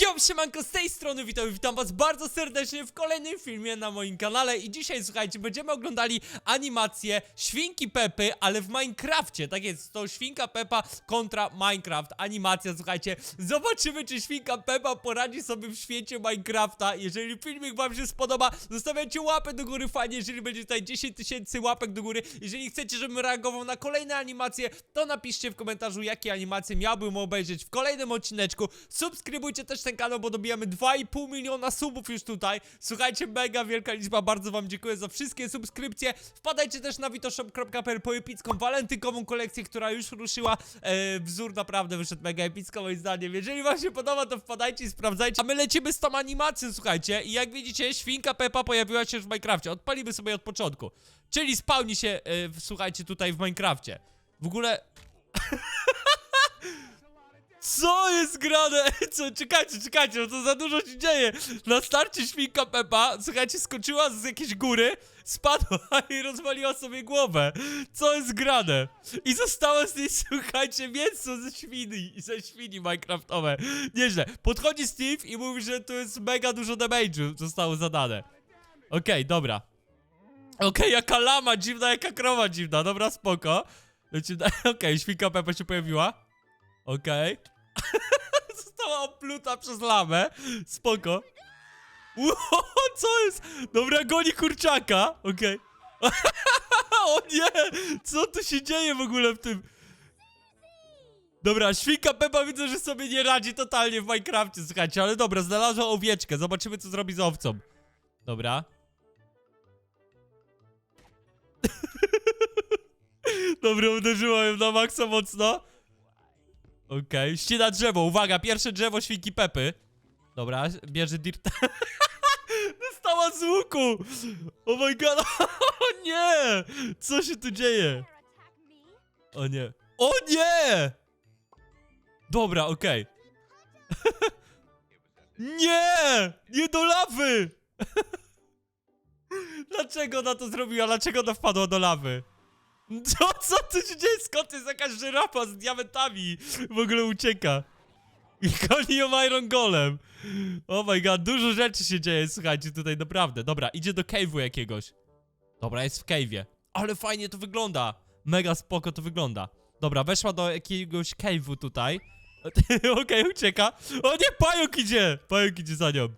Yo, siemanko, z tej strony witam, witam was bardzo serdecznie w kolejnym filmie na moim kanale i dzisiaj, słuchajcie, będziemy oglądali animację Świnki Pepy, ale w Minecrafcie, tak jest, to Świnka Pepa kontra Minecraft, animacja, słuchajcie, zobaczymy, czy Świnka Pepa poradzi sobie w świecie Minecrafta, jeżeli filmik wam się spodoba, zostawiajcie łapę do góry, fajnie, jeżeli będzie tutaj 10 tysięcy łapek do góry, jeżeli chcecie, żebym reagował na kolejne animacje, to napiszcie w komentarzu, jakie animacje miałbym obejrzeć w kolejnym odcineczku, subskrybujcie też ten kanał, bo dobijamy 2,5 miliona subów już tutaj. Słuchajcie, mega wielka liczba, bardzo wam dziękuję za wszystkie subskrypcje. Wpadajcie też na witoshop.pl po epicką kolekcję, która już ruszyła. E, wzór naprawdę wyszedł mega epicko moim zdaniem. Jeżeli wam się podoba, to wpadajcie i sprawdzajcie. A my lecimy z tą animacją, słuchajcie. I jak widzicie, świnka Peppa pojawiła się już w Minecrafcie. Odpalimy sobie od początku. Czyli spełni się, e, słuchajcie, tutaj w Minecrafcie. W ogóle... Co jest grane? Co? Czekajcie, czekajcie, bo to za dużo się dzieje. Na starcie świnka Pepa, słuchajcie, skoczyła z jakiejś góry, spadła i rozwaliła sobie głowę. Co jest grane? I zostało z niej, słuchajcie, mięso ze świni, ze świni minecraftowe. Nieźle. Podchodzi Steve i mówi, że to jest mega dużo damage'u zostało zadane. Okej, dobra. Okej, jaka lama dziwna, jaka krowa dziwna, dobra, spoko. Lecimy dalej. Okej, świnka Pepa się pojawiła. Okej. Została opluta przez lamę. Spoko. Ło, co jest? Dobra, goni kurczaka. Okej. o nie! Co tu się dzieje w ogóle w tym? Dobra, świnka Pepa widzę, że sobie nie radzi totalnie w Minecrafcie, słuchajcie, ale dobra, znalazła owieczkę. Zobaczymy, co zrobi z owcą. Dobra. Dobra, uderzyła ją na maksa mocno. Okej, ścina drzewo, uwaga, pierwsze drzewo świnki Pepy. Dobra, bierze dirt. Dostała z łuku! Oh my god, o nie! Co się tu dzieje? O nie. O nie! Dobra, okej. nie! Nie do lawy! Dlaczego ona to zrobiła? Dlaczego ona wpadła do lawy? Co, co tu się dzieje? Skąd jest jakaś żyrafa z diamentami? W ogóle ucieka. I goni ją Iron Golem. Oh my god, dużo rzeczy się dzieje, słuchajcie, tutaj naprawdę. Dobra, idzie do cave'u jakiegoś. Dobra, jest w cave'ie. Ale fajnie to wygląda. Mega spoko to wygląda. Dobra, weszła do jakiegoś cave'u tutaj. Okej, ucieka. O nie, pająk idzie! Pająk idzie za nią.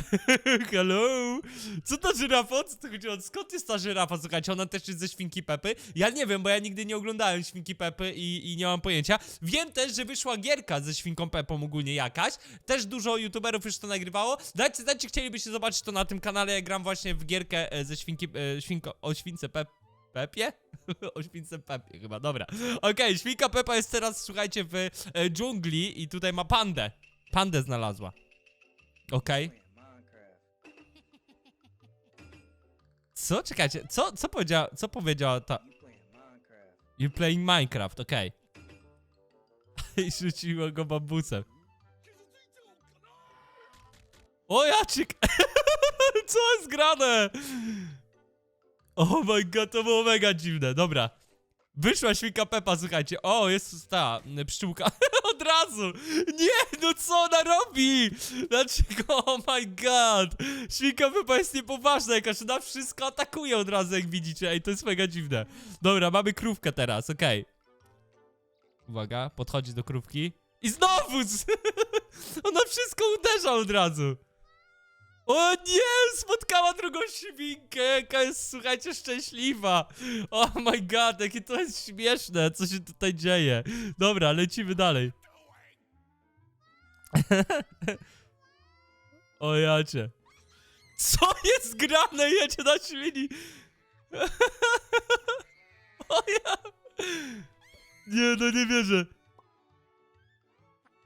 Hello? Co ta żyrafa? O Co to chodziło? Skąd jest ta żyrafa? Słuchajcie, ona też jest ze Świnki Pepy. Ja nie wiem, bo ja nigdy nie oglądałem Świnki Pepy i, i nie mam pojęcia. Wiem też, że wyszła gierka ze Świnką Pepą ogólnie jakaś. Też dużo youtuberów już to nagrywało. Dajcie, dajcie, chcielibyście zobaczyć to na tym kanale. Ja gram właśnie w gierkę e, ze Świnki... E, świnko, o Śwince Pep... Pepie? o Śwince Pepie chyba, dobra. Okej, Świnka Pepa jest teraz, słuchajcie, w e, dżungli i tutaj ma pandę. Pandę znalazła. Okej. Co? Czekajcie, co, co powiedziała, co powiedziała ta... You playing Minecraft, okej. I rzuciła go bambusem. O jaczyk! co jest grane? Oh my god, to było mega dziwne, dobra. Wyszła świnka Pepa, słuchajcie. O, jest ta y, pszczółka. Od razu! Nie, no co ona robi? Dlaczego? Oh my god! Świnka Pepa jest niepoważna jakaś, ona wszystko atakuje od razu, jak widzicie. Ej, to jest mega dziwne. Dobra, mamy krówkę teraz, okej. Uwaga, podchodzi do krówki. I znowu! ona wszystko uderza od razu. O nie! Spotkała drugą świnkę, jaka jest, słuchajcie, szczęśliwa. Oh my god, jakie to jest śmieszne, co się tutaj dzieje. Dobra, lecimy dalej. o jacie. Co jest grane? Jedzie na świni. o ja. Nie, no nie wierzę.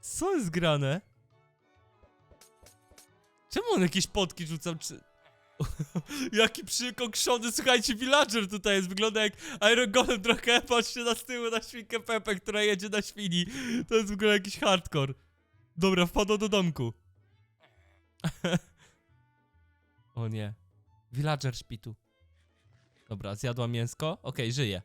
Co jest grane? Czemu on jakieś potki rzucał, czy... Jaki przykokszony, słuchajcie, villager tutaj jest, wygląda jak Iron Golem trochę, patrzcie na z tyłu na świnkę Pepę, która jedzie na świni. To jest w ogóle jakiś hardcore. Dobra, wpadł do domku. o nie. Villager śpi tu. Dobra, zjadła mięsko? Okej, żyje.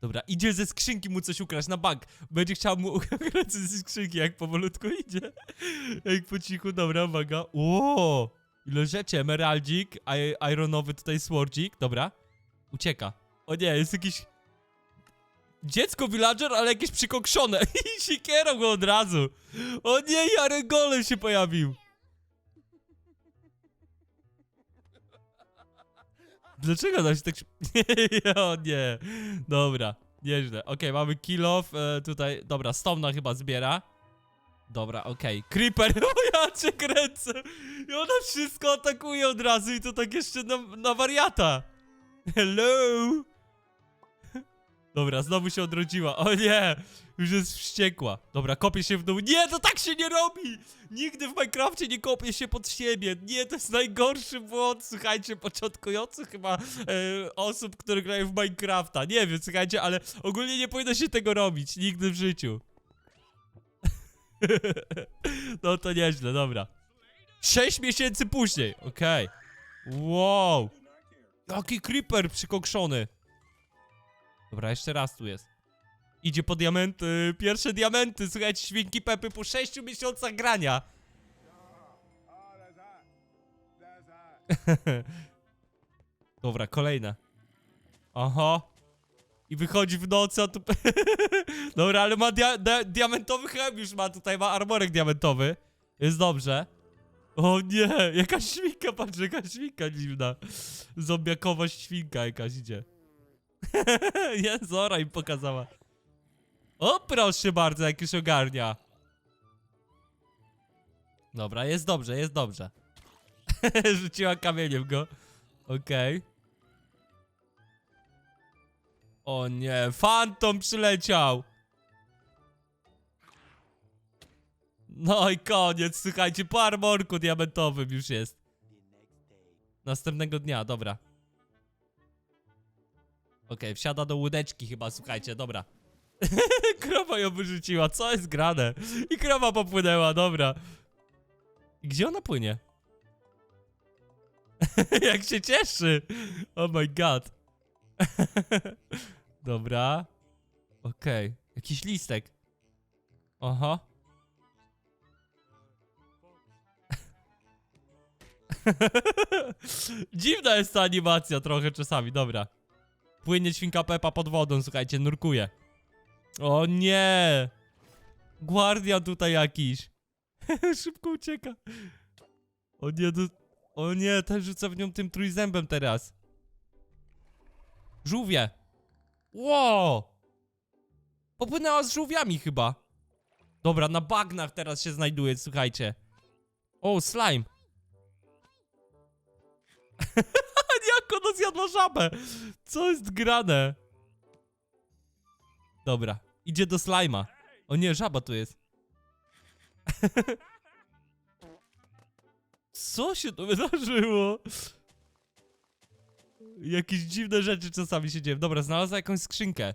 Dobra, idzie ze skrzynki mu coś ukraść na bank. Będzie chciał mu ukraść ze skrzynki, jak powolutku idzie. Jak po cichu, dobra, uwaga. Ło! Ile rzeczy, emeraldzik, ironowy tutaj swordzik, dobra. Ucieka. O nie, jest jakiś... Dziecko villager, ale jakieś przykokszone. I sikierą go od razu. O nie, Jarek Golem się pojawił. Dlaczego da się tak... o nie. Dobra, nieźle. Okej, mamy kill off, e, tutaj... Dobra, Stomna chyba zbiera. Dobra, okej. Creeper, o ja cię kręcę. I ona wszystko atakuje od razu i to tak jeszcze na, na wariata. Hello. Dobra, znowu się odrodziła. O nie, już jest wściekła. Dobra, kopię się w dół. Nie, to tak się nie robi! Nigdy w Minecrafcie nie kopię się pod siebie. Nie, to jest najgorszy błąd, słuchajcie, początkujących chyba e, osób, które grają w Minecrafta. Nie wiem, słuchajcie, ale ogólnie nie powinno się tego robić. Nigdy w życiu. no to nieźle, dobra. Sześć miesięcy później, okej. Wow. Jaki creeper przykokszony. Dobra, jeszcze raz tu jest. Idzie po diamenty, pierwsze diamenty, słuchajcie, świnki Pepy po 6 miesiącach grania. Dobra, kolejne. Aha. I wychodzi w nocy, a tu... Dobra, ale ma dia dia diamentowy chleb już ma, tutaj ma armorek diamentowy. Jest dobrze. O nie, jakaś świnka, patrz, jakaś świnka dziwna. Zombiakowa świnka jakaś idzie. Nie, Zora im pokazała. O, proszę bardzo, jak już ogarnia. Dobra, jest dobrze, jest dobrze. Rzuciła kamieniem go. Okej. O nie, fantom przyleciał. No i koniec, słuchajcie, po armorku diamentowym już jest. Następnego dnia, dobra. Okej, wsiada do łódeczki chyba, słuchajcie, dobra. krowa ją wyrzuciła, co jest grane? I krowa popłynęła, dobra. Gdzie ona płynie? Jak się cieszy! Oh my god. dobra. Okej, jakiś listek. Aha. Dziwna jest ta animacja trochę czasami, dobra. Płynie świnka Pepa pod wodą, słuchajcie, nurkuje. O nie! Guardian tutaj jakiś. Szybko ucieka. O nie, to... O nie, też rzuca w nią tym trójzębem teraz. Żółwie. Ło! Popłynęła z żółwiami chyba. Dobra, na bagnach teraz się znajduje, słuchajcie. O, slime. Jak ona zjadła żabę? Co jest grane? Dobra, idzie do slajma. O nie, żaba tu jest. Co się tu wydarzyło? Jakieś dziwne rzeczy czasami się dzieją. Dobra, znalazła jakąś skrzynkę.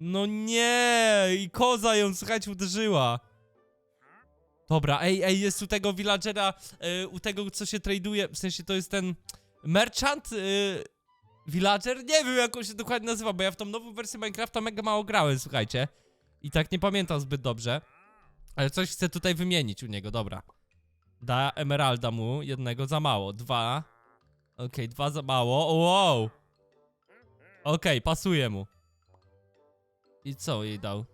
No nie! I koza ją, słuchajcie, uderzyła. Dobra, ej, ej, jest u tego villagera, y, u tego, co się traduje, w sensie to jest ten merchant, y, villager? Nie wiem, jak on się dokładnie nazywa, bo ja w tą nową wersję Minecrafta mega mało grałem, słuchajcie. I tak nie pamiętam zbyt dobrze. Ale coś chcę tutaj wymienić u niego, dobra. Da emeralda mu, jednego za mało, dwa. Okej, dwa za mało, wow. Okej, pasuje mu. I co jej dał?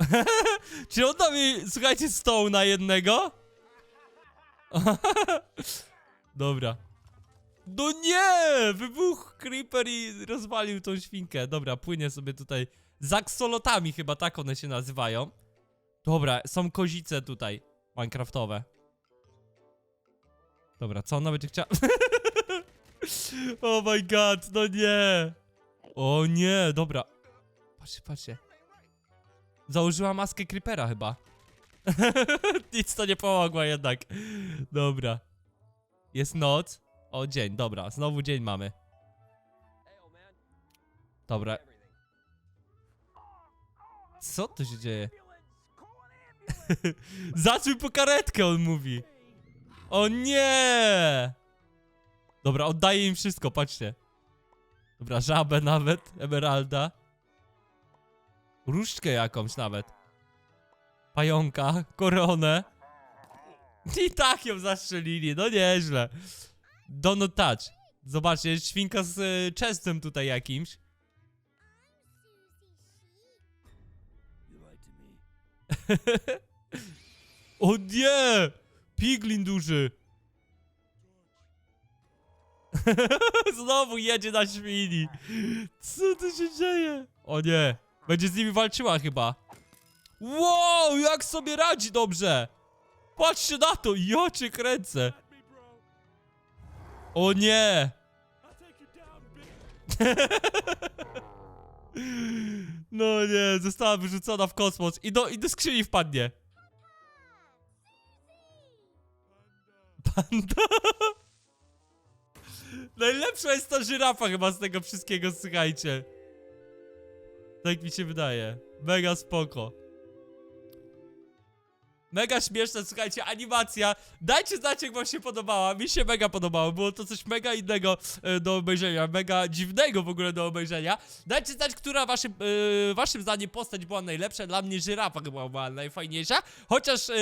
Czy on dał mi, słuchajcie, stoł na jednego? Dobra. No nie! Wybuchł creeper i rozwalił tą świnkę. Dobra, płynie sobie tutaj. Z aksolotami chyba tak one się nazywają. Dobra, są kozice tutaj. Minecraftowe. Dobra, co ona będzie chciała? oh my god, no nie! O nie, dobra. Patrzcie, patrzcie. Założyła maskę creepera chyba. Nic to nie pomogło jednak. Dobra. Jest noc. O, dzień, dobra. Znowu dzień mamy. Dobra. Co tu się dzieje? Zacznij po karetkę, on mówi. O nie! Dobra, oddaję im wszystko, patrzcie. Dobra, żabę nawet, emeralda. Różdżkę jakąś nawet. Pająka, koronę. I tak ją zastrzelili, no nieźle. Donut touch. Zobaczcie, jest świnka z y, czestem tutaj jakimś. o nie! Piglin duży. Znowu jedzie na świni. Co tu się dzieje? O nie. Będzie z nimi walczyła chyba. Wow, jak sobie radzi dobrze. Patrzcie na to, ja cię kręcę. O nie. No nie, została wyrzucona w kosmos i do, i do skrzyni wpadnie. Panda. Najlepsza jest ta żyrafa chyba z tego wszystkiego, słuchajcie. Tak mi się wydaje. Mega spoko. Mega śmieszna, słuchajcie, animacja. Dajcie znać, jak wam się podobała. Mi się mega podobało. Było to coś mega innego e, do obejrzenia. Mega dziwnego w ogóle do obejrzenia. Dajcie znać, która waszym, e, waszym zdaniem postać była najlepsza. Dla mnie żyrafa chyba była najfajniejsza. Chociaż e,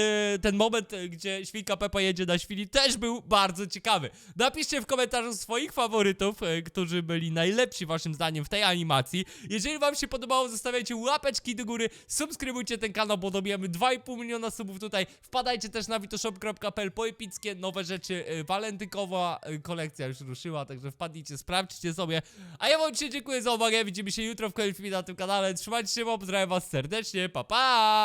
ten moment, e, gdzie świnka Pepa jedzie na świni, też był bardzo ciekawy. Napiszcie w komentarzu swoich faworytów, e, którzy byli najlepsi waszym zdaniem w tej animacji. Jeżeli wam się podobało, zostawiajcie łapeczki do góry, subskrybujcie ten kanał, bo dobijamy 2,5 miliona subów tutaj. Wpadajcie też na witoshop.pl po epickie nowe rzeczy. y, Walentynkowa y, kolekcja już ruszyła, także wpadnijcie, sprawdźcie sobie. A ja wam dzisiaj dziękuję za uwagę. Widzimy się jutro w kolejnym filmie na tym kanale. Trzymajcie się, pozdrawiam was serdecznie. Pa pa!